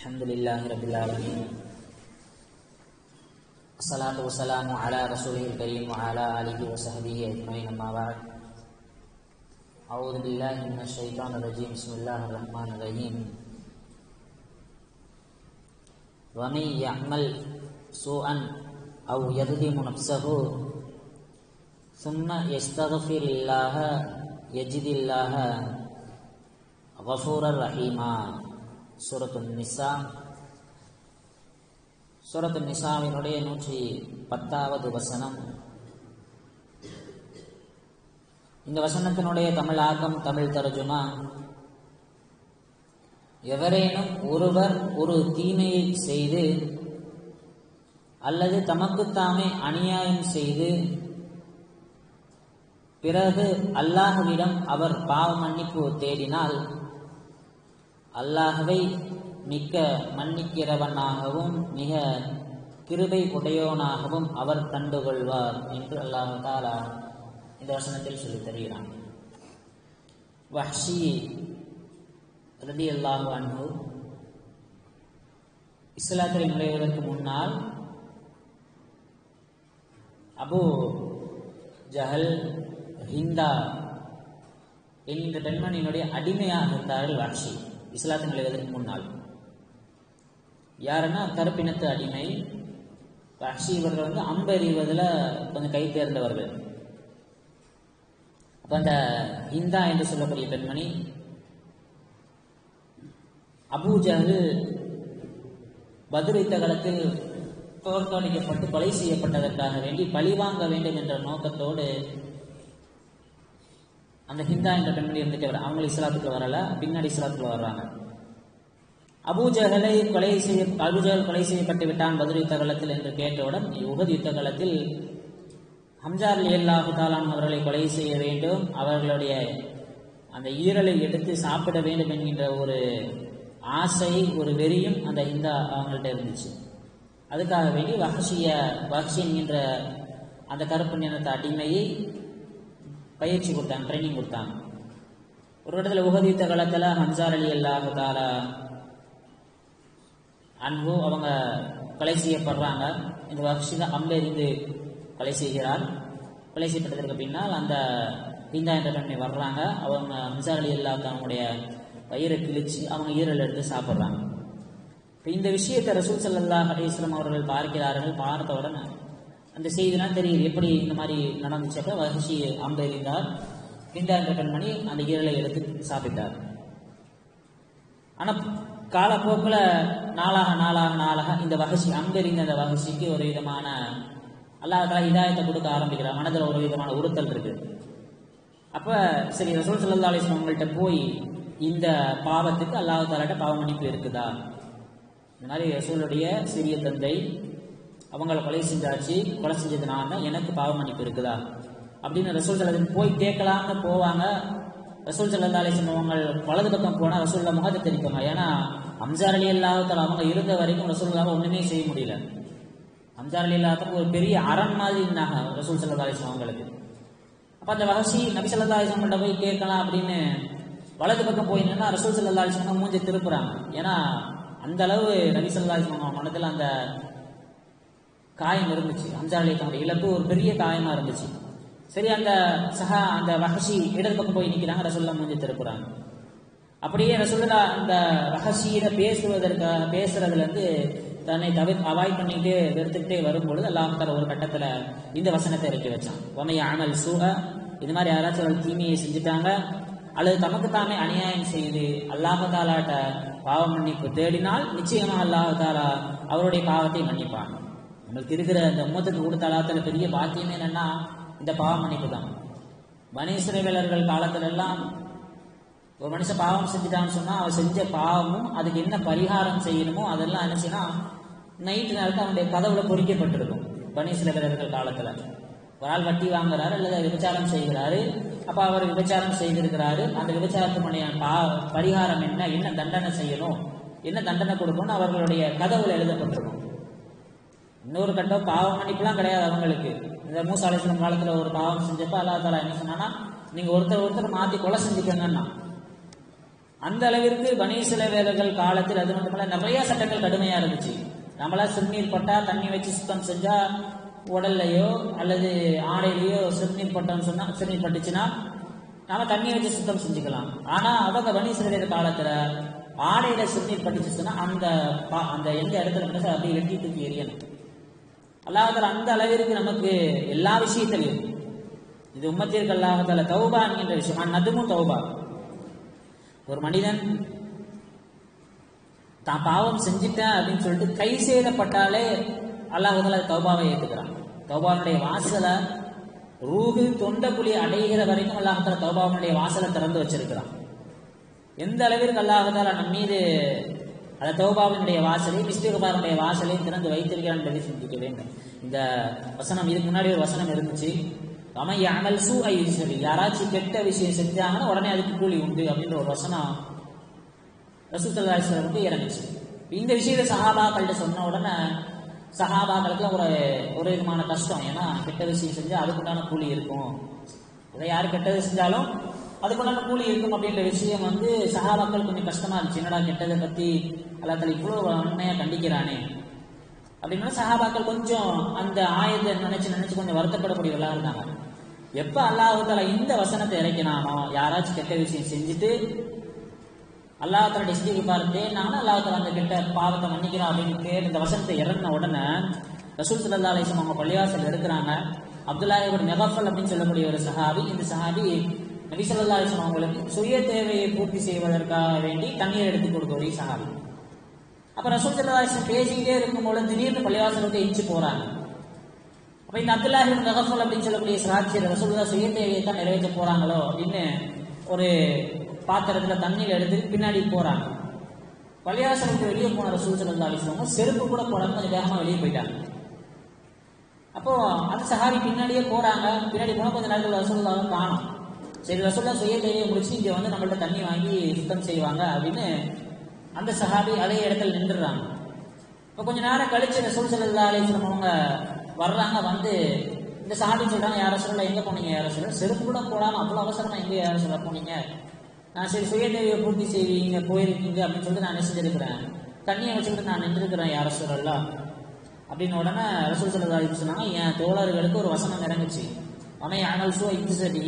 الحمد لله رب العالمين. الصلاة والسلام على رسوله الكريم وعلى آله وصحبه أجمعين أما بعد. أعوذ بالله من الشيطان الرجيم. بسم الله الرحمن الرحيم. ومن يعمل سوءا أو يظلم نفسه ثم يستغفر الله يجد الله غفورا رحيما. சூரத்து நிசா. சூரத்து நிசாவினுடைய நூற்றி பத்தாவது வசனம். இந்த வசனத்தினுடைய தமிழ் ஆக்கம் தமிழ் தர்ஜுமா எவரேனும் ஒருவர் ஒரு தீமையை செய்து அல்லது தமக்குத்தாமே அநியாயம் செய்து பிறகு அல்லாஹுவிடம் அவர் பாவ மன்னிப்பு தேடினால் அல்லாஹவை மிக்க மன்னிக்கிறவனாகவும் மிக கிருபை உடையவனாகவும் அவர் கண்டுகொள்வார் என்று அல்லாஹ் தாலா இந்த வசனத்தில் சொல்லித் தருகிறான். வஹ்ஷி ரதி அல்லாஹ் அன்பு இஸ்லாத்தில் நுழைவதற்கு முன்னால் அபு ஜஹல் ஹிந்தா என்கின்ற பெண்மணியினுடைய அடிமையாக இருந்தார்கள் வஹ்ஷி. இஸ்லாத்து நுழைவதற்கு முன்னால் யாருன்னா கருப்பினத்து அடிமை வஹ்ஷி இவர்கள் வந்து அம்பறிவதில் கொஞ்சம் கை தேர்ந்தவர்கள். அப்போ அந்த இந்தா என்று சொல்லக்கூடிய பெண்மணி அபூஜஹல் பதில் காலத்தில் தோற்கடிக்கப்பட்டு கொலை செய்யப்பட்டதற்காக வேண்டி பழிவாங்க வேண்டும் என்ற நோக்கத்தோடு அந்த ஹிந்தா என்ற பெண்மணி இருந்துட்டு வர அவங்க இஸ்லாத்துக்குள்ள வரல பின்னாடி இஸ்லாத்துக்குள்ள வர்றாங்க. அபூஜகலை கொலை செய்ய அபூஜகல் கொலை செய்யப்பட்டு விட்டான் பதில் யுத்த காலத்தில் என்று கேட்டவுடன் உகது யுத்த காலத்தில் ஹம்ஜார் அல்லாஹு தாலான் அவர்களை கொலை செய்ய வேண்டும். அவர்களுடைய அந்த ஈரலை எடுத்து சாப்பிட வேண்டும் என்கின்ற ஒரு ஆசை ஒரு வெறியும் அந்த ஹிந்தா அவங்கள்ட்ட இருந்துச்சு. அதுக்காக வேண்டி வஹசிய வஹசி என்கின்ற அந்த கருப்பு நிறத்த அடிமையை பயிற்சி கொடுத்தாங்க ட்ரைனிங் கொடுத்தாங்க ஒரு இடத்துல உகதித்த காலத்தில் ஹன்சார் அலி அல்லாஹ் தாலா அன்பு அவங்க கொலை செய்யப்படுறாங்க. இந்த வக்ஷித இருந்து கொலை செய்கிறார். கொலை செய்யப்பட்டதற்கு பின்னால் அந்த ஹிந்தா என்ற பெண்ணை வர்றாங்க. அவங்க ஹன்சார் அலி அல்லாஹ் அவங்களுடைய வயிறை கிழிச்சு அவங்க ஈரல் எடுத்து சாப்பிட்றாங்க. இப்போ இந்த விஷயத்தை ரசூல் சல்லா அலிஸ்லாம் அவர்கள் பார்க்கிறார்கள் பார்த்த உடனே அந்த செய்திலாம் தெரியுது. எப்படி இந்த மாதிரி நடந்துச்சாக்க வஹஷி அம்பெறிந்தார் ஹிந்தா என்ற பெண்மணி அந்த ஈரலை எடுத்து சாப்பிட்டார். ஆனால் காலப்போக்கில் நாளாக நாளாக நாளாக இந்த வகசி அம்பெறிந்த அந்த வகசிக்கு ஒரு விதமான அல்லாஹால இதாயத்தை கொடுக்க ஆரம்பிக்கிறார். மனதில் ஒரு விதமான உறுத்தல் இருக்கு. அப்போ சரி ரசூல் சல்லா அலிஸ்லாம் அவங்கள்ட்ட போய் இந்த பாவத்துக்கு அல்லாஹாலாட்ட பாவ மன்னிப்பு இருக்குதா? இந்த மாதிரி ரசூலுடைய சிறிய தந்தை அவங்கள கொலை செஞ்சாச்சு கொலை செஞ்சது நான் தான் எனக்கு பாவ மன்னிப்பு இருக்குதா? அப்படின்னு ரசூல் சலதன் போய் கேட்கலாம்னு போவாங்க. ரசூல் சல்லா அலிஸ்லாம் வலது பக்கம் போனால் ரசூல்லா முகத்தை தெரிவிப்பாங்க ஏன்னா அம்சார் அலி அல்லாஹத்தால் அவங்க இருந்த வரைக்கும் ரசூல்லாவை ஒன்றுமே செய்ய முடியல. அம்சார் அலி அல்லாஹத்துக்கு ஒரு பெரிய அரண் மாதிரி இருந்தாங்க ரசூல் சல்லா அலிஸ்லாம் அவங்களுக்கு. அப்போ அந்த வகசி நபி சல்லா அலிஸ்லாம்கிட்ட போய் கேட்கலாம் அப்படின்னு வலது பக்கம் போய் நின்னா ரசூல் சல்லா அலிஸ்லாம் மூஞ்சி திருப்புறாங்க. ஏன்னா அந்த அளவு நபி சல்லா அலிஸ்லாம் மனதில் அந்த காயம் இருந்துச்சு. அம்சார் தன்னுடைய இழப்பு ஒரு பெரிய காயமா இருந்துச்சு. சரி அந்த சஹா அந்த வஹஷி இடது பக்கம் போய் நிற்கிறாங்க ரசுல்லா மூஞ்சி திருப்புறாங்க. அப்படியே ரசுல்லா அந்த ரகசியில பேசுவதற்கு பேசுறதுல இருந்து தன்னை தவிர அவாய்ட் பண்ணிட்டு வெறுத்துக்கிட்டே வரும்பொழுது அல்லாஹால ஒரு கட்டத்துல இந்த வசனத்தை இறக்கி வச்சான். உமைய அமல் சூக இது மாதிரி யாராச்சும் ஒரு தீமையை செஞ்சுட்டாங்க. அல்லது தமக்கு தாமே அநியாயம் செய்து அல்லாஹாலாட்ட பாவ மன்னிப்பு தேடினால் நிச்சயமா அல்லாஹாலா அவருடைய பாவத்தை மன்னிப்பாங்க நம்மளுக்கு இருக்கிற அந்த உம்மத்துக்கு கொடுத்த அல்லாத்துல பெரிய பாக்கியமே என்னன்னா இந்த பாவம் மன்னிப்பு தான் வனீஸ்வரவேலர்கள் காலத்துல எல்லாம் ஒரு மனுஷன் பாவம் செஞ்சுட்டான்னு சொன்னா அவன் செஞ்ச பாவமும் அதுக்கு என்ன பரிகாரம் செய்யணுமோ அதெல்லாம் என்ன செய்யணும் நைட்டு நேரத்தில் அவனுடைய கதவுல பொறிக்கப்பட்டிருக்கும் பனீஸ்வரவேலர்கள் காலத்துல. ஒரு ஆள் வட்டி வாங்குறாரு அல்லது விபச்சாரம் செய்கிறாரு அப்ப அவர் விபச்சாரம் செய்திருக்கிறாரு அந்த விபச்சாரத்தினுடைய பா பரிகாரம் என்ன என்ன தண்டனை செய்யணும் என்ன தண்டனை கொடுக்கணும்னு அவர்களுடைய கதவுல எழுதப்பட்டிருக்கும். இன்னொரு கட்டம் பாவம் மன்னிப்புலாம் கிடையாது அவங்களுக்கு. இந்த மூசா அலிஸ்லாம் காலத்தில் ஒரு பாவம் செஞ்சப்ப அல்லா தாலா என்ன சொன்னான்னா நீங்கள் ஒருத்தர் ஒருத்தர் மாற்றி கொலை செஞ்சுக்கங்கன்னா அந்த அளவிற்கு பனீசில வேலைகள் காலத்தில் அது மட்டுமல்ல நிறைய சட்டங்கள் கடுமையாக இருந்துச்சு. நம்மளா சிறுநீர் பட்டா தண்ணி வச்சு சுத்தம் செஞ்சா உடல்லையோ அல்லது ஆடையிலையோ சிறுநீர் பட்டோம்னு சொன்னா சிறுநீர் பட்டுச்சுன்னா நாம தண்ணி வச்சு சுத்தம் செஞ்சுக்கலாம். ஆனா அவங்க பனீசில வேற காலத்துல ஆடையில சிறுநீர் பட்டுச்சுன்னா அந்த பா- அந்த எந்த இடத்துல அப்படியே வெட்டி தூக்கி எரியணும் அல்லாஹால அந்த அளவிற்கு நமக்கு எல்லா விஷயத்திலையும் இது உம்மத்திற்கு அல்லாஹால தௌபா என்கின்ற விஷயம். நதுமும் தௌபா. ஒரு மனிதன் தான் பாவம் செஞ்சிட்டேன் அப்படின்னு சொல்லிட்டு கை செய்தப்பட்டாலே அல்லாஹால தௌபாவை ஏற்றுக்கிறான் தௌபாவுடைய வாசலை ரூஹு தொண்டக்குழி அடைகிற வரைக்கும் அல்லாஹால தௌபாவுடைய வாசலை திறந்து வச்சிருக்கிறான். எந்த அளவிற்கு அல்லாஹால நம்ம மீது அந்த தௌபாவினுடைய வாசலையும் இஸ்திகபாருடைய வாசலையும் திறந்து வைத்திருக்கிறான் என்பதை சிந்திக்க வேண்டும் இந்த வசனம் இதுக்கு முன்னாடி ஒரு வசனம் இருந்துச்சு. அமைய அமல் சூ ஐ சரி யாராச்சும் கெட்ட விஷயம் செஞ்சாங்கன்னா உடனே அதுக்கு கூலி உண்டு அப்படின்ற ஒரு வசனம் ரசூசல்லாஸ்வரம் வந்து இறங்குச்சு இந்த விஷயத்தை சஹாபாக்கள்கிட்ட சொன்ன உடனே சஹாபாக்களுக்குலாம் ஒரு ஒரு விதமான கஷ்டம். ஏன்னா கெட்ட விஷயம் செஞ்சால் அதுக்குண்டான கூலி இருக்கும். இதை யார் கெட்டது செஞ்சாலும் அதுக்குண்டான கூலி இருக்கும் அப்படின்ற விஷயம் வந்து சஹாபாக்கள் கொஞ்சம் கஷ்டமா இருந்துச்சு. என்னடா கெட்டதை பத்தி அல்லாத்தால இவ்வளோ உண்மையா கண்டிக்கிறானே. அப்படின்னா சஹாபாக்கள் கொஞ்சம் அந்த ஆயத்தை நினைச்சு நினைச்சு கொஞ்சம் வருத்தப்படக்கூடியவர்களாக இருந்தாங்க. எப்போ அல்லாஹால இந்த வசனத்தை இறக்கினானோ யாராச்சும் கெட்ட விஷயம் செஞ்சுட்டு அல்லாஹால டிஸ்டிக்கு பார்த்து நானும் அல்லாஹால அந்த கெட்ட பாவத்தை மன்னிக்கிறான் அப்படின்னு கேட்டு இந்த வசனத்தை இறங்கின உடனே ரசூல் சல்லா அலிஸ்லாம் அவங்க பள்ளிவாசல் எடுக்கிறாங்க. அப்துல்லா இவர் மெகஃபல் அப்படின்னு சொல்லக்கூடிய ஒரு சஹாபி இந்த சஹாபி நபி ஸல்லல்லாஹு அவங்களுக்கு சுய தேவையை பூர்த்தி செய்வதற்காக வேண்டி தண்ணீர் எடுத்து கொடுக்கக்கூடிய சஹாபி. அப்ப ரசூல் சல்லா பேசிக்கிட்டே இருக்கும் இருக்கும்போது திடீர்னு பள்ளிவாசலுக்கு எஞ்சி போறாங்க. அப்ப இந்த அப்துல்லா இப்னு அப்படின்னு சொல்லக்கூடிய சாட்சியர் ரசூல்லா சுய தேவையை தான் நிறைவேற்ற போறாங்களோ அப்படின்னு ஒரு பாத்திரத்துல தண்ணியில் எடுத்து பின்னாடி போறாங்க. பள்ளியாசலுக்கு வெளியே போன ரசூல் சல்லா அலிஸ்லாம் செருப்பு கூட போடாம கொஞ்சம் வேகமா வெளியே போயிட்டாங்க. அப்போ அந்த சஹாரி பின்னாடியே போறாங்க. பின்னாடி போனா கொஞ்சம் நேரத்தில் ரசூல்லாவை காணும். சரி ரசூல்லா சுய தேவையை முடிச்சு இங்க வந்து நம்மள்ட்ட தண்ணி வாங்கி சுத்தம் செய்வாங்க அப்படின்னு அந்த சஹாபி அதே இடத்துல நின்றுறாங்க இப்போ கொஞ்ச நேரம் கழிச்சு ரசூல் சல்லா அலிஸ்லம் அவங்க வர்றாங்க வந்து இந்த சஹாபி சொல்றாங்க யார சொல்ல எங்க போனீங்க யார சொல்ல செருப்பு கூட போடாம அவ்வளவு அவசரமா எங்க யார சொல்ல போனீங்க? நான் சரி சுயதேவியை பூர்த்தி செய்வீங்க போயிருக்கீங்க அப்படின்னு சொல்லிட்டு நான் நினைச்சிருக்கிறேன் செஞ்சிருக்கிறேன் தண்ணியை வச்சுக்கிட்டு நான் நின்றுருக்கிறேன் யார சொல்லல அப்படின்னு உடனே ரசூல் சல்லா அலிஸ்லாம் சொன்னாங்க என் தோழர்களுக்கு ஒரு வசனம் இறங்குச்சு. அவன் அனல் சோ இன்சடி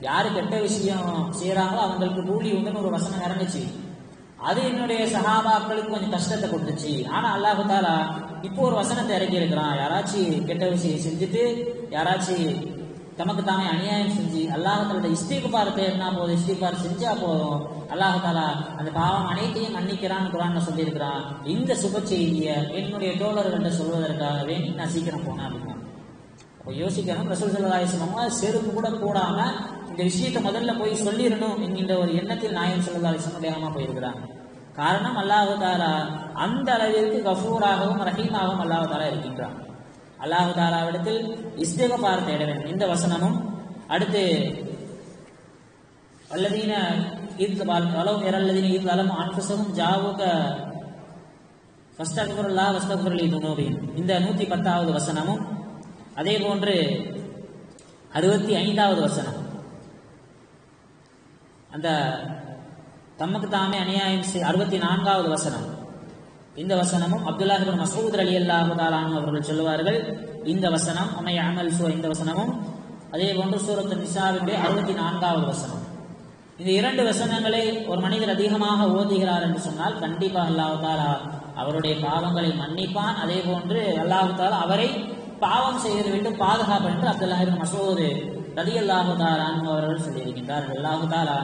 யாரு கெட்ட விஷயம் செய்யறாங்களோ அவங்களுக்கு கூலி உண்டுன்னு ஒரு வசனம் இறங்குச்சு. அது என்னுடைய சகாபாக்களுக்கு கொஞ்சம் கஷ்டத்தை கொடுத்துச்சு. ஆனா அல்லாஹு தாலா இப்போ ஒரு வசனத்தை இறக்கி இருக்கிறான் யாராச்சும் கெட்ட விஷயம் செஞ்சுட்டு யாராச்சும் தமக்கு தானே அநியாயம் செஞ்சு அல்லாஹாலோட இஸ்திகுபார் தேர்னா போதும் இஸ்திகுபார் செஞ்சா போதும். அல்லாஹு தாலா அந்த பாவம் அனைத்தையும் மன்னிக்கிறான்னு குரான் சொல்லியிருக்கிறான். இந்த சுப செய்தியை என்னுடைய தோழர்கள்ட்ட சொல்வதற்காக வேண்டி நான் சீக்கிரம் போனேன் அப்படின்னா. அப்போ யோசிக்கணும். ரசூல் சல்லாஹ் செருப்பு கூட போடாம இந்த விஷயத்தை முதல்ல போய் சொல்லிடணும் என்கின்ற ஒரு எண்ணத்தில் நாயம் சல்லா அலிஸ்லாம் போயிருக்கிறாங்க காரணம் அல்லாஹு தாலா அந்த அளவிற்கு கஃபூராகவும் ரஹீமாகவும் அல்லாஹு தாலா இருக்கின்றான். அல்லாஹு தாலாவிடத்தில் பாரத்தை தேட வேண்டும். இந்த வசனமும் அடுத்து அல்லதீன இது வளவும் இரல்லதீன இது வளம் அன்புசகும் ஜாவுக ஃபஸ்டக்புருல்லா வஸ்தக்புரலி துனோபின் இந்த நூத்தி பத்தாவது வசனமும் அதே போன்று அறுபத்தி ஐந்தாவது வசனம். அந்த தமக்கு தாமே அநியாயம் அறுபத்தி நான்காவது வசனம். இந்த வசனமும் அப்துல்லாஹிபின் மசூத் அலி அல்லாஹு அவர்கள் சொல்லுவார்கள் இந்த வசனம் அமை அமல் சூ இந்த வசனமும் அதே போன்று சூரத்து நிசாவினுடைய அறுபத்தி நான்காவது வசனம். இந்த இரண்டு வசனங்களை ஒரு மனிதர் அதிகமாக ஓதுகிறார் என்று சொன்னால் கண்டிப்பாக அல்லாஹாலா அவருடைய பாவங்களை மன்னிப்பான். அதே போன்று அல்லாஹாலா அவரை பாவம் செய்து விட்டு பாதுகாப்பு என்று அப்துல்லாஹிபின் மசூது ரதி அல்லாஹு அவர்கள் சொல்லியிருக்கின்றார்கள். அல்லாஹுதாலா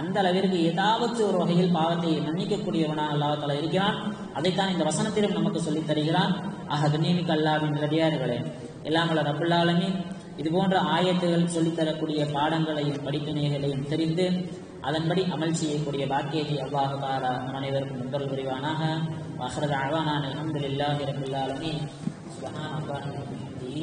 அந்த அளவிற்கு ஏதாவது ஒரு வகையில் பாவத்தை மன்னிக்கக்கூடியவனாக அல்லாஹ் இருக்கிறான். அதைத்தான் இந்த வசனத்திலும் நமக்கு சொல்லித் தருகிறான். ஆக கண்ணியமிக்க அல்லாவின் ரதியார்களே எல்லாம் வல்ல ரப்புல்லாலுமே இது போன்ற ஆயத்துகள் சொல்லித் தரக்கூடிய பாடங்களையும் படிப்பினைகளையும் தெரிந்து அதன்படி அமல் செய்யக்கூடிய பாக்கியத்தை அவ்வாறு தாரா அனைவருக்கும் முந்தல் புரிவானாக. வஹரத் அவானான் அல்ஹம்துலில்லாஹி ரபுல்லாலுமே ஆலமீன். சுப்ஹான அல்லாஹி வபிஹம்திஹி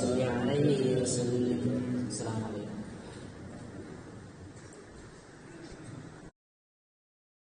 สัญญา